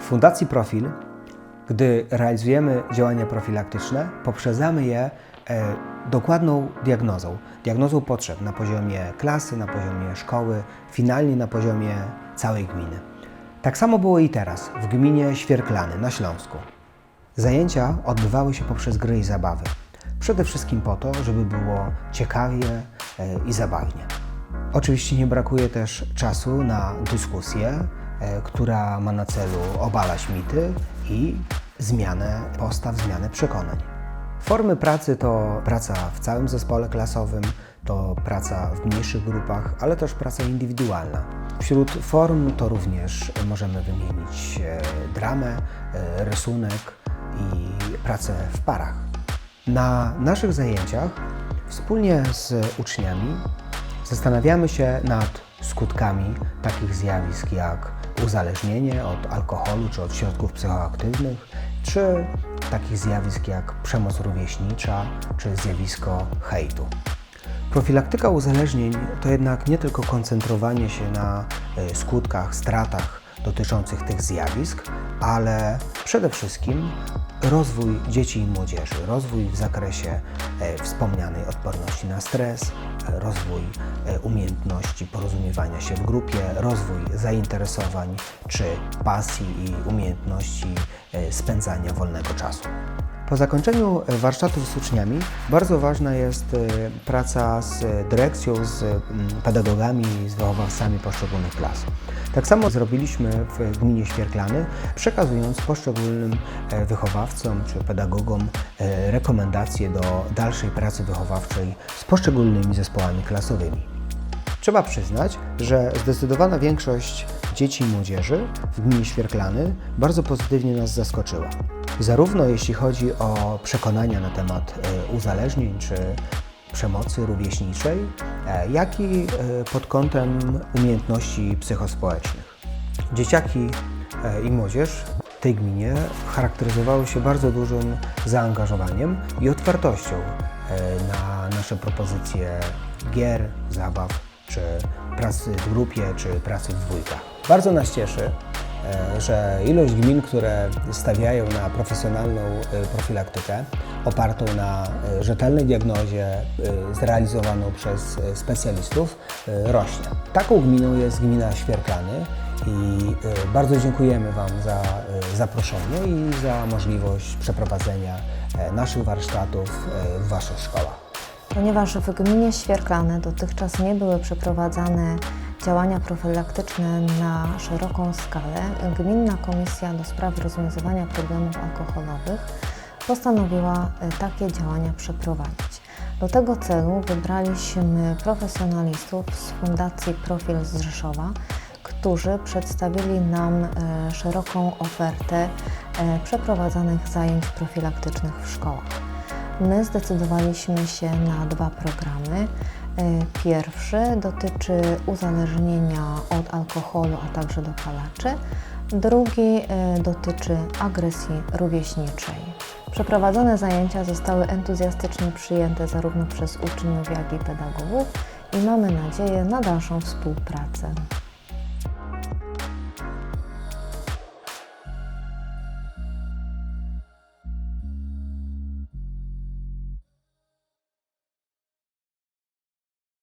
Fundacji Profil, gdy realizujemy działania profilaktyczne, poprzedzamy je e, dokładną diagnozą. Diagnozą potrzeb na poziomie klasy, na poziomie szkoły, finalnie na poziomie całej gminy. Tak samo było i teraz w gminie Świerklany na Śląsku. Zajęcia odbywały się poprzez gry i zabawy. Przede wszystkim po to, żeby było ciekawie e, i zabawnie. Oczywiście nie brakuje też czasu na dyskusję, e, która ma na celu obalać mity i zmianę postaw, zmianę przekonań. Formy pracy to praca w całym zespole klasowym, to praca w mniejszych grupach, ale też praca indywidualna. Wśród form to również możemy wymienić e, dramę, e, rysunek i pracę w parach. Na naszych zajęciach wspólnie z uczniami zastanawiamy się nad skutkami takich zjawisk jak uzależnienie od alkoholu czy od środków psychoaktywnych, czy takich zjawisk jak przemoc rówieśnicza czy zjawisko hejtu. Profilaktyka uzależnień to jednak nie tylko koncentrowanie się na e, skutkach, stratach dotyczących tych zjawisk, ale przede wszystkim rozwój dzieci i młodzieży, rozwój w zakresie e, wspomnianej odporności na stres, rozwój e, umiejętności porozumiewania się w grupie, rozwój zainteresowań czy pasji i umiejętności e, spędzania wolnego czasu. Po zakończeniu e, warsztatów z uczniami bardzo ważna jest e, praca z dyrekcją, z mm, pedagogami, z wychowawcami poszczególnych klas. Tak samo zrobiliśmy w gminie Świerklany, przekazując poszczególnym e, wychowawcom czy pedagogom rekomendacje do dalszej pracy wychowawczej z poszczególnymi zespołami klasowymi. Trzeba przyznać, że zdecydowana większość dzieci i młodzieży w gminie Świerklany bardzo pozytywnie nas zaskoczyła. Zarówno jeśli chodzi o przekonania na temat e, uzależnień czy przemocy rówieśniczej, e, jak i e, pod kątem umiejętności psychospołecznych. Dzieciaki i młodzież w tej gminie charakteryzowały się bardzo dużym zaangażowaniem i otwartością na nasze propozycje gier, zabaw, czy pracy w grupie, czy pracy w dwójkach. Bardzo nas cieszy, że ilość gmin, które stawiają na profesjonalną e, profilaktykę, opartą na e, rzetelnej diagnozie e, zrealizowaną przez e, specjalistów, e, rośnie. Taką gminą jest gmina Świerklany i e, bardzo dziękujemy Wam za e, zaproszenie i za możliwość przeprowadzenia e, naszych warsztatów e, w Waszych szkołach. Ponieważ w gminie Świerklany dotychczas nie były przeprowadzane działania profilaktyczne na szeroką skalę, Gminna Komisja do Spraw Rozwiązywania Problemów Alkoholowych postanowiła e, takie działania przeprowadzić. Do tego celu wybraliśmy profesjonalistów z Fundacji Profil z Rzeszowa, którzy przedstawili nam e, szeroką ofertę e, przeprowadzanych zajęć profilaktycznych w szkołach. My zdecydowaliśmy się na dwa programy. E, Pierwszy dotyczy uzależnienia od alkoholu, a także dopalaczy. Drugi e, dotyczy agresji rówieśniczej. Przeprowadzone zajęcia zostały entuzjastycznie przyjęte zarówno przez uczniów, jak i pedagogów i mamy nadzieję na dalszą współpracę.